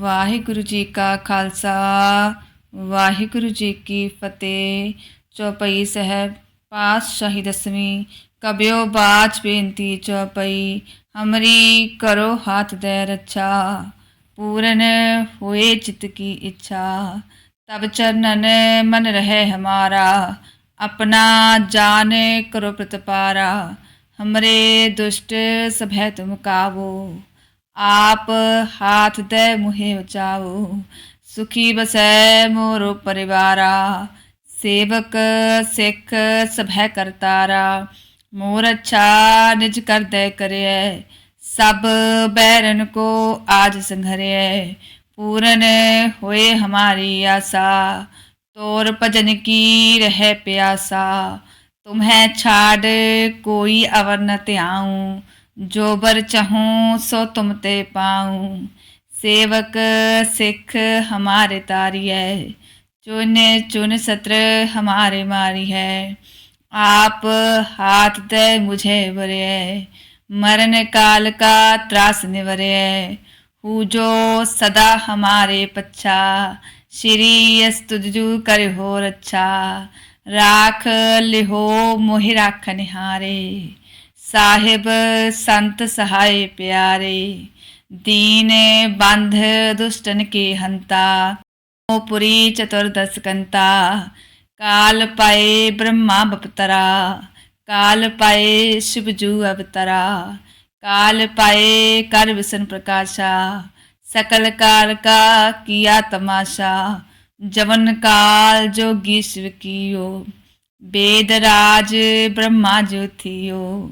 ਵਾਹਿਗੁਰੂ ਜੀ ਕਾ ਖਾਲਸਾ ਵਾਹਿਗੁਰੂ ਜੀ ਕੀ ਫਤਿਹ ਚੌਪਈ ਸਾਹਿਬ ਪਾਤਸ਼ਾਹੀ ਦਸਵੀਂ ਕਬਿਓ ਬਾਚ ਬੇਨਤੀ ਚੌਪਈ ਹਮਰੀ ਕਰੋ ਹੱਥ ਦੇ ਰੱਛਾ ਪੂਰਨ ਹੋਏ ਚਿਤ ਕੀ ਇੱਛਾ ਤਬ ਚਰਨਨ ਮਨ ਰਹੇ ਹਮਾਰਾ अपना जान करो प्रतपारा हमरे दुष्ट सब है तुम कावो आप हाथ दे मुहे बचाओ सुखी बसै मोरो परिवारा, सेवक सिख है करतारा मोर अच्छा निज कर दे करे सब बैरन को आज संघरे पूरन होए हमारी आशा, तोर भजन की रह प्यासा, तुम्हें छाड़ कोई अवर न त्याऊं जो बर चाहूं सो तुम ते पाऊं सेवक सिख हमारे तारी है चुन चुन सत्र हमारे मारी है आप हाथ दे मुझे वरे मरण काल का त्रास निवरे हु जो सदा हमारे पच्छा ਸ਼੍ਰੀ ਅਸ ਤੁਜੂ ਕਰ ਹੋ ਰੱਛਾ ਰਾਖ ਲਿਹੋ ਮੋਹਿ ਰਾਖ ਨਿਹਾਰੇ ਸਾਹਿਬ ਸੰਤ ਸਹਾਇ ਪਿਆਰੇ, ਦੀਨ ਬੰਧ ਦੁਸ਼ਟਨ ਕੇ ਹੰਤਾ ਮੋਪੁਰੀ ਚਤੁਰਦਸ ਕੰਤਾ, ਕਾਲ ਪਾਏ ਬ੍ਰਹਮਾ ਬਪਤਰਾ, ਕਾਲ ਪਾਏ ਸ਼ਿਵਜੂ ਅਵਤਰਾ, ਕਾਲ ਪਾਏ ਕਰ ਵਿਸਨ ਪ੍ਰਕਾਸ਼ਾ, ਸਕਲ ਕਾਲ ਕਾ ਕੀਆ ਤਮਾਸ਼ਾ, ਜਵਨ ਕਾਲ ਜੋਗੀ ਸ਼ਿਵ ਕੀਓ, ਬੇਦ ਰਾਜ ਬ੍ਰਹਮਾ ਜੋਥੀਓ।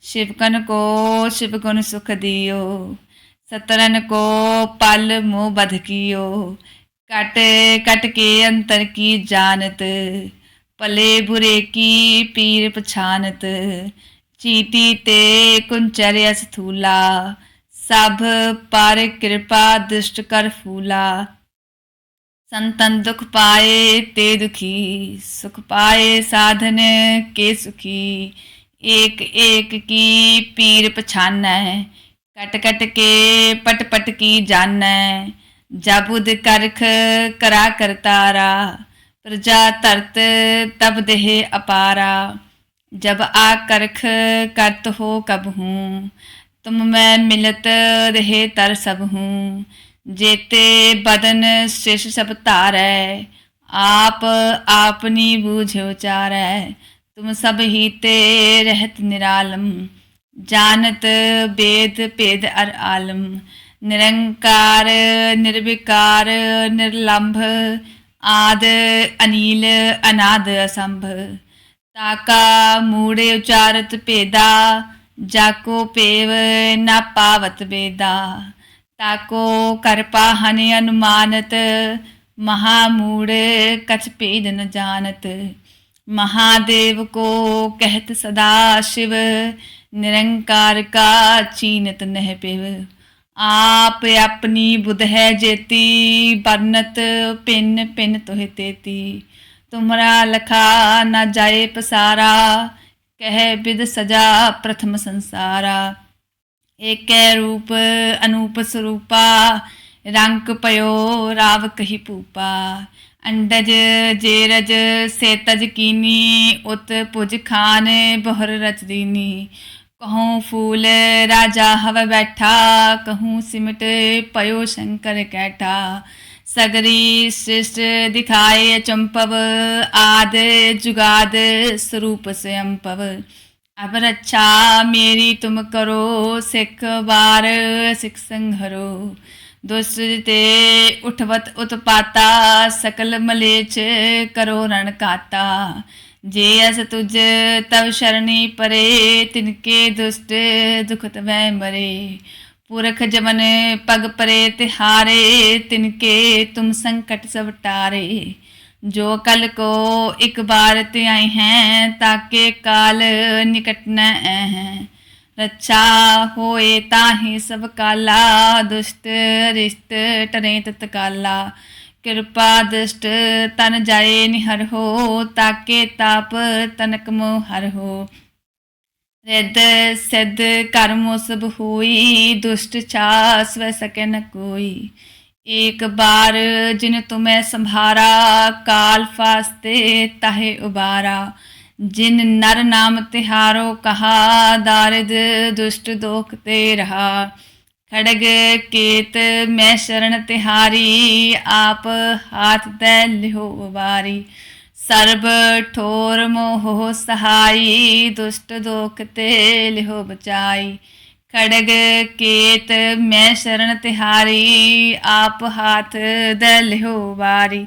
ਸ਼ਿਵ ਕਨ ਕੋ, ਸ਼ਿਵ ਗੁਣ ਸੁਖ ਦਿਓ। ਸਤਰਨ ਕੋ, ਪਲ ਮੋਹ ਬਧ ਕੀਓ। ਕਟ ਕਟ ਕੇ ਅੰਤਰ ਕੀ ਜਾਣਤ? ਭਲੇ ਬੁਰੇ ਕੀ ਪੀਰ ਪਛਾਨਤ? ਚੀਤੀ ਤੇ ਕੁੰਚਲ ਅਸਥੂਲਾ। ਸਭ ਪਰ ਕਿਰਪਾ ਦਿਸ਼ਟ ਕਰ ਫੂਲਾ। ਸੰਤਨ ਦੁਖ ਪਾਏ ਤੇ ਦੁਖੀ। ਸੁਖ ਪਾਏ ਸਾਧਨ ਕੇ ਸੁਖੀ। ਏਕ ਏਕ ਕੀ ਪੀਰ ਪਛਾਨੈ, ਕਟ ਕਟ ਕੇ ਪਟ ਪਟ ਕੀ ਜਾਣੈ ਜਬੁਦ ਕਰਖ ਕਰਾ ਕਰਤਾਰਾ ਪ੍ਰਜਾ ਤਰਤ ਤਬ ਦੇਹ ਅਪਾਰਾ। ਜਬ ਆ ਕਰਖ ਕਰਤ ਹੋ ਕਬ ਹੂੰ, ਤੁਮ ਮੈਂ ਮਿਲਤ ਰਹੇ ਤਰ ਸਭ ਹੂੰ। ਜੇਤੇ ਬਦਨ ਸਿਸ਼ ਸਭ ਧਾਰੈ, ਆਪ ਆਪਨੀ ਬੂਝਿਓ ਚਾਰੈ तुम सब ही ते रहत निरालम जानत वेद भेद अर आलम निरंकार निर्विकार निर्लंभ आद अनिल अनाद असंभ ताका मूड़े उचारत पेदा जाको पेव न पावत बेदा ताको करपा हनि अनुमानत महामूड़ कछ पेद न जानत महादेव को कहत सदा शिव निरंकार का चीनत नह पेव आप अपनी बुध है जेती बरनत पिन पिन तोह तेती तुमरा लखा न जाए पसारा कह बिद सजा प्रथम संसारा एक रूप अनूप स्वरूपा रंक पयो राव कही पूपा ਅੰਡਜ, ਜੇਰਜ, ਸੇਤਜ ਕੀਨੀ, ਉਤ ਪੁਜ ਖਾਨ, ਬਹੁਰ ਰਚਦੀਨੀ। ਕਹੂੰ ਫੂਲ ਰਾਜਾ ਹਵ ਬੈਠਾ, ਕਹੂੰ ਸਿਮਟ ਪਇਓ ਸ਼ੰਕਰ ਕੈਠਾ। ਸਗਰੀ ਸਿਸ਼ਟ ਦਿਖਾਏ ਚੰਪਵ, ਆਦ ਜੁਗਾਦ ਸਰੂਪ ਸਯੰਪਵ ਅਬ ਰੱਛਾ ਮੇਰੀ ਤੁਮ ਕਰੋ, ਸਿੱਖ ਵਾਰ ਸਿੱਖ ਸੰਘਰੋ। ਦੁਸਤੇ ਉਠਵਤ ਉਤਪਾਤਾ, ਸਕਲ ਮਲੇਚ ਕਰੋ ਰਣ ਕਾਤਾ। ਜੇ ਅਸ ਤੁਜ ਤਵ ਸ਼ਰਣੀ ਪਰੇ ਤਿਨਕੇ ਦੁਸ਼ਟ ਦੁਖਤ ਵੈ ਮਰੇ। ਪੁਰਖ ਜਮਨ ਪਗ ਪਰੇ ਤਿਹਾਰੇ ਤਿਨਕੇ ਤੁਮ ਸੰਕਟ ਸਭ ਟਾਰੇ। ਜੋ ਕਲ ਕੋ ਇੱਕ ਬਾਰ ਤੇ ਆਏ ਹੈ ਤਾਕੇ ਕਾਲ ਨਿਕਟ ਨ ਹੈ। ਰੱਛਾ ਹੋਏ ਤਾਹੀ ਸਭ ਕਾਲਾ, ਦੁਸ਼ਟ ਰਿਸ਼ਤ ਟਰੇ ਤਤਕਾਲਾ ਕਿਰਪਾ ਦ੍ਰਿਸ਼ਟ ਤਨ ਜਾਏ ਨਿਹਰ ਹੋ, ਤਾਕੇ ਤਾਪ ਤਨਕ ਮੋ ਹਰ ਹੋ। ਰਿੱਧ ਸਿੱਧ ਕਰਮੋ ਸਭ ਹੋਈ, ਦੁਸ਼ਟ ਛਾ ਸਵੈ ਸਕੇ ਨ ਕੋਈ। ਏਕ ਬਾਰ ਜਿਨ ਤੁਮੈ ਸੰਭਾਰਾ, ਕਾਲ ਫਾਸਤੇ ਤਾਹੇ ਉਬਾਰਾ। ਜਿਨ ਨਰ ਨਾਮ ਤਿਹਾਰੋ, ਕਹਾ ਦਾਰਿਦ, ਦੁਸ਼ਟ ਦੋਖ ਤੇ ਰਹਾ। ਖੜਗ ਕੇਤ, ਮੈਂ ਸ਼ਰਨ ਤਿਹਾਰੀ, ਆਪ ਹਾਥ ਦੇ ਲਿਹੋ ਵਾਰੀ। ਸਰਬ ਠੋਰ ਮੋਹ ਸਹਾਈ, ਦੁਸ਼ਟ ਦੋਖ ਤੇ ਲਿਹੋ ਬਚਾਈ। ਖੜਗ ਕੇਤ, ਮੈਂ ਸ਼ਰਨ ਤਿਹਾਰੀ, ਆਪ ਹਾਥ ਦੇ ਲਿਹੋ ਵਾਰੀ।